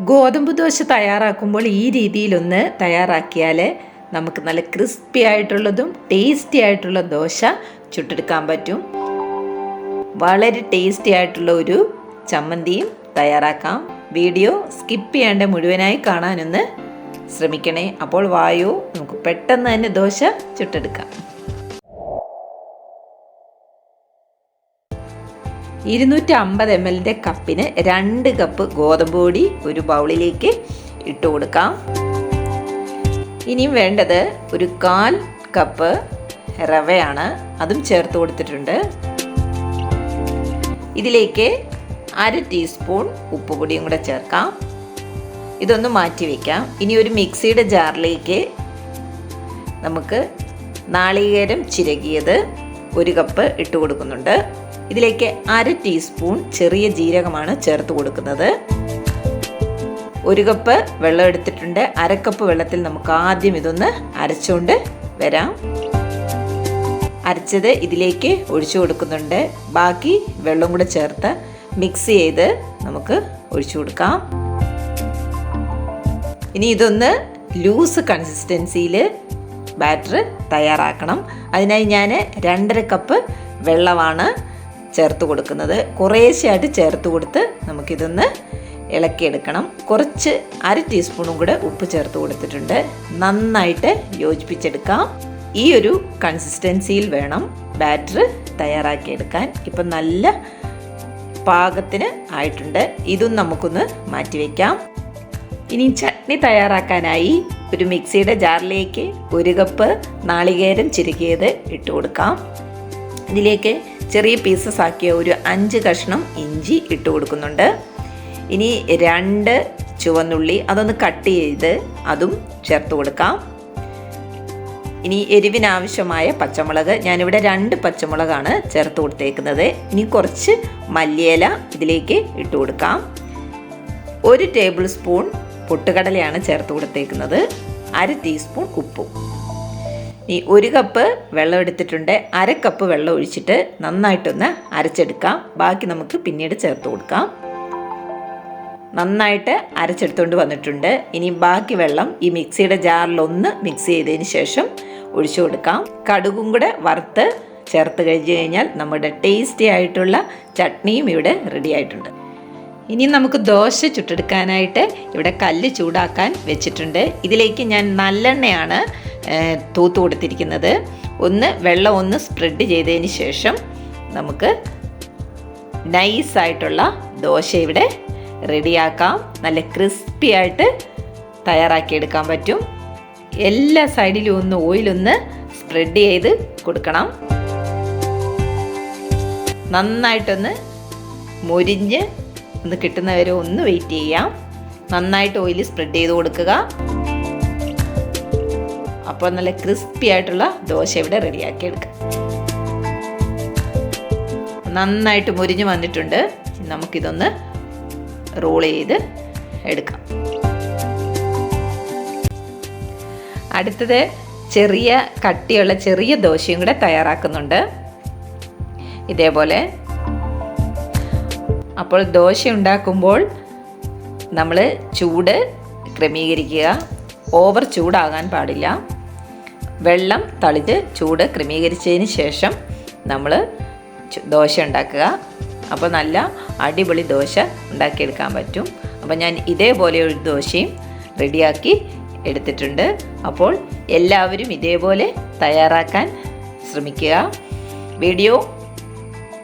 ഗോതമ്പ് ദോശ തയ്യാറാക്കുമ്പോൾ ഈ രീതിയിലൊന്ന് തയ്യാറാക്കിയാൽ നമുക്ക് നല്ല ക്രിസ്പി ആയിട്ടുള്ളതും ടേസ്റ്റി ആയിട്ടുള്ള ദോശ ചുട്ടെടുക്കാൻ പറ്റും. വളരെ ടേസ്റ്റി ആയിട്ടുള്ള ഒരു ചമ്മന്തിയും തയ്യാറാക്കാം. വീഡിയോ സ്കിപ്പ് ചെയ്യേണ്ട മുഴുവനായി കാണാനൊന്ന് ശ്രമിക്കണേ. അപ്പോൾ വായു നമുക്ക് പെട്ടെന്ന് തന്നെ ദോശ ചുട്ടെടുക്കാം. ഇരുന്നൂറ്റി അമ്പത് എം എല്ലിന്റെ കപ്പിന് രണ്ട് കപ്പ് ഗോതമ്പ് പൊടി ഒരു ബൗളിലേക്ക് ഇട്ട് കൊടുക്കാം. ഇനിയും വേണ്ടത് ഒരു കാൽ കപ്പ് റവയാണ്. അതും ചേർത്ത് കൊടുത്തിട്ടുണ്ട്. ഇതിലേക്ക് അര ടീസ്പൂൺ ഉപ്പുപൊടിയും കൂടെ ചേർക്കാം. ഇതൊന്ന് മാറ്റി വയ്ക്കാം ഇനി ഒരു മിക്സിയുടെ ജാറിലേക്ക് നമുക്ക് നാളികേരം ചിരകിയത് ഒരു കപ്പ് ഇട്ട് കൊടുക്കുന്നുണ്ട്. ഇതിലേക്ക് അര ടീസ്പൂൺ ചെറിയ ജീരകമാണ് ചേർത്ത് കൊടുക്കുന്നത്. ഒരു കപ്പ് വെള്ളം എടുത്തിട്ടുണ്ട്. അരക്കപ്പ് കപ്പ് വെള്ളത്തിൽ നമുക്ക് ആദ്യം ഇതൊന്ന് അരച്ചുകൊണ്ട് വരാം. അരച്ചത് ഇതിലേക്ക് ഒഴിച്ചു കൊടുക്കുന്നുണ്ട്. ബാക്കി വെള്ളം കൂടെ ചേർത്ത് മിക്സ് ചെയ്ത് നമുക്ക് ഒഴിച്ചു കൊടുക്കാം. ഇനി ഇതൊന്ന് ലൂസ് കൺസിസ്റ്റൻസിയിൽ ബാറ്റർ തയ്യാറാക്കണം. അതിനായി ഞാൻ രണ്ടര കപ്പ് വെള്ളമാണ് ചേർത്ത് കൊടുക്കുന്നത്. കുറേശ്ശെയായിട്ട് ചേർത്ത് കൊടുത്ത് നമുക്കിതൊന്ന് ഇളക്കിയെടുക്കണം. കുറച്ച് അര ടീസ്പൂണും കൂടെ ഉപ്പ് ചേർത്ത് കൊടുത്തിട്ടുണ്ട്. നന്നായിട്ട് യോജിപ്പിച്ചെടുക്കാം. ഈ ഒരു കൺസിസ്റ്റൻസിയിൽ വേണം ബാറ്റർ തയ്യാറാക്കിയെടുക്കാൻ. ഇപ്പം നല്ല പാകത്തിന് ആയിട്ടുണ്ട്. ഇതും നമുക്കൊന്ന് മാറ്റിവെക്കാം ഇനി ചട്നി തയ്യാറാക്കാനായി ഒരു മിക്സിയുടെ ജാറിലേക്ക് ഒരു കപ്പ് നാളികേരം ചിരുകിയത് ഇട്ട് കൊടുക്കാം. ഇതിലേക്ക് ചെറിയ പീസസ് ആക്കിയ ഒരു അഞ്ച് കഷ്ണം ഇഞ്ചി ഇട്ട് കൊടുക്കുന്നുണ്ട്. ഇനി രണ്ട് ചുവന്നുള്ളി അതൊന്ന് കട്ട് ചെയ്ത് അതും ചേർത്ത് കൊടുക്കാം. ഇനി എരിവിനാവശ്യമായ പച്ചമുളക് ഞാനിവിടെ രണ്ട് പച്ചമുളകാണ് ചേർത്ത് കൊടുത്തേക്കുന്നത്. ഇനി കുറച്ച് മല്ലിയില ഇതിലേക്ക് ഇട്ട് കൊടുക്കാം. ഒരു ടേബിൾ സ്പൂൺ പൊട്ടുകടലയാണ് ചേർത്ത് കൊടുത്തേക്കുന്നത്. അര ടീസ്പൂൺ ഉപ്പും. ഈ ഒരു കപ്പ് വെള്ളം എടുത്തിട്ടുണ്ട്. അര കപ്പ് വെള്ളം ഒഴിച്ചിട്ട് നന്നായിട്ടൊന്ന് അരച്ചെടുക്കാം. ബാക്കി നമുക്ക് പിന്നീട് ചേർത്ത് കൊടുക്കാം. നന്നായിട്ട് അരച്ചെടുത്തുകൊണ്ട് വന്നിട്ടുണ്ട്. ഇനി ബാക്കി വെള്ളം ഈ മിക്സിയുടെ ജാറിലൊന്ന് മിക്സ് ചെയ്തതിന് ശേഷം ഒഴിച്ചു കൊടുക്കാം. കടുകും കൂടെ വറുത്ത് ചേർത്ത് കഴിഞ്ഞ് കഴിഞ്ഞാൽ നമ്മുടെ ടേസ്റ്റി ആയിട്ടുള്ള ചട്നിയും ഇവിടെ റെഡി ആയിട്ടുണ്ട്. ഇനി നമുക്ക് ദോശ ചുട്ടെടുക്കാനായിട്ട് ഇവിടെ കല്ല് ചൂടാക്കാൻ വെച്ചിട്ടുണ്ട്. ഇതിലേക്ക് ഞാൻ നല്ലെണ്ണയാണ് തൂത്ത് കൊടുത്തിരിക്കുന്നത്. ഒന്ന് വെള്ളം ഒന്ന് സ്പ്രെഡ് ചെയ്തതിന് ശേഷം നമുക്ക് നൈസായിട്ടുള്ള ദോശ ഇവിടെ റെഡിയാക്കാം നല്ല ക്രിസ്പി ആയിട്ട് തയ്യാറാക്കിയെടുക്കാൻ പറ്റും. എല്ലാ സൈഡിലും ഒന്ന് ഓയിലൊന്ന് സ്പ്രെഡ് ചെയ്ത് കൊടുക്കണം. നന്നായിട്ടൊന്ന് മൊരിഞ്ഞ് ഒന്ന് കിട്ടുന്നവരെ ഒന്ന് വെയിറ്റ് ചെയ്യാം. നന്നായിട്ട് ഓയിൽ സ്പ്രെഡ് ചെയ്ത് കൊടുക്കുക. അപ്പോൾ നല്ല ക്രിസ്പി ആയിട്ടുള്ള ദോശ ഇവിടെ റെഡിയാക്കി എടുക്കാം. നന്നായിട്ട് മുരിഞ്ഞ് വന്നിട്ടുണ്ട്. നമുക്കിതൊന്ന് റോൾ ചെയ്ത് എടുക്കാം. അടുത്തത് ചെറിയ കട്ടിയുള്ള ചെറിയ ദോശയും കൂടെ തയ്യാറാക്കുന്നുണ്ട്. ഇതേപോലെ. അപ്പോൾ ദോശ ഉണ്ടാക്കുമ്പോൾ നമ്മൾ ചൂട് ക്രമീകരിക്കുക. ഓവർ ചൂടാകാൻ പാടില്ല. വെള്ളം തളിച്ച് ചൂട് ക്രമീകരിച്ചതിന് ശേഷം നമ്മൾ ദോശ ഉണ്ടാക്കുക. അപ്പോൾ നല്ല അടിപൊളി ദോശ ഉണ്ടാക്കിയെടുക്കാൻ പറ്റും. അപ്പോൾ ഞാൻ ഇതേപോലെ ഒരു ദോശയും റെഡിയാക്കി എടുത്തിട്ടുണ്ട്. അപ്പോൾ എല്ലാവരും ഇതേപോലെ തയ്യാറാക്കാൻ ശ്രമിക്കുക. വീഡിയോ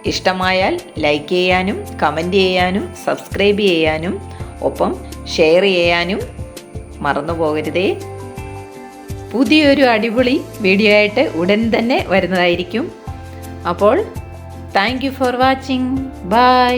ഇഷ്ടമായാൽ ലൈക്ക് ചെയ്യാനും കമന്റ് ചെയ്യാനും സബ്സ്ക്രൈബ് ചെയ്യാനും ഒപ്പം ഷെയർ ചെയ്യാനും മറന്നു പോകരുതേ പുതിയൊരു അടിപൊളി വീഡിയോ ആയിട്ട് ഉടൻ തന്നെ വരുന്നതായിരിക്കും. അപ്പോൾ താങ്ക് ഫോർ വാച്ചിങ് ബൈ